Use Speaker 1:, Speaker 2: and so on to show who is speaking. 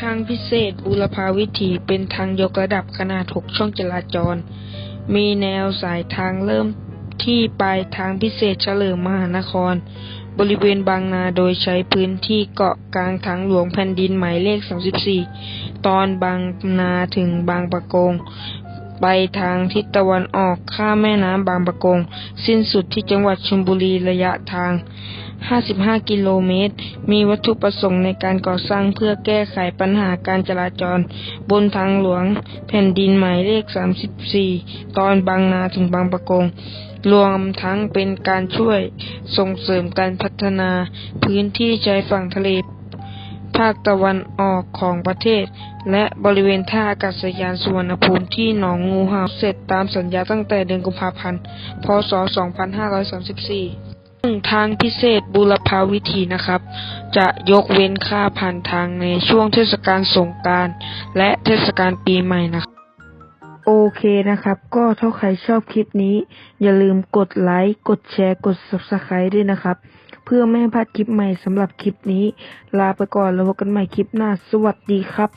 Speaker 1: ทางพิเศษบูรพาวิถีเป็นทางยกระดับขนาด 6 ช่องจราจร มีแนวสายทางเริ่มที่ปลายทางพิเศษเฉลิมมหานคร บริเวณบางนาโดยใช้พื้นที่เกาะกลางทางหลวงแผ่นดินหมายเลข 34 ตอนบางนาถึงบางปะกง ไปทางทิศตะวันออกข้ามแม่น้ำบางปะกง สิ้นสุดที่จังหวัดชลบุรีระยะทาง 55 กิโลเมตร มีวัตถุประสงค์ในการก่อสร้างเพื่อแก้ไขปัญหาการจราจร บนทางหลวง แผ่นดินหมายเลข 34 ตอนบางนาถึงบางปะกง รวมทั้งเป็นการช่วยส่งเสริมการพัฒนาพื้นที่ชายฝั่งทะเล ภาคตะวันออกของประเทศ และบริเวณท่าอากาศยานสุวรรณภูมิที่หนองงูเห่าเสร็จตามสัญญาตั้งแต่เดือนกุมภาพันธ์ พศ 2534ซึ่งทางพิเศษบูรพาวิถีนะครับ จะยกเว้นค่าผ่านทางในช่วงเทศกาลสงกรานต์และเทศกาลปีใหม่นะครับโอเคนะครับ ก็ถ้าใครชอบคลิปนี้ อย่าลืมกดไลค์ กดแชร์ กด Subscribe ด้วยนะครับ เพื่อไม่ให้พลาดคลิปใหม่สำหรับคลิปนี้ ลาไปก่อนแล้วพบกันใหม่คลิปหน้า สวัสดีครับ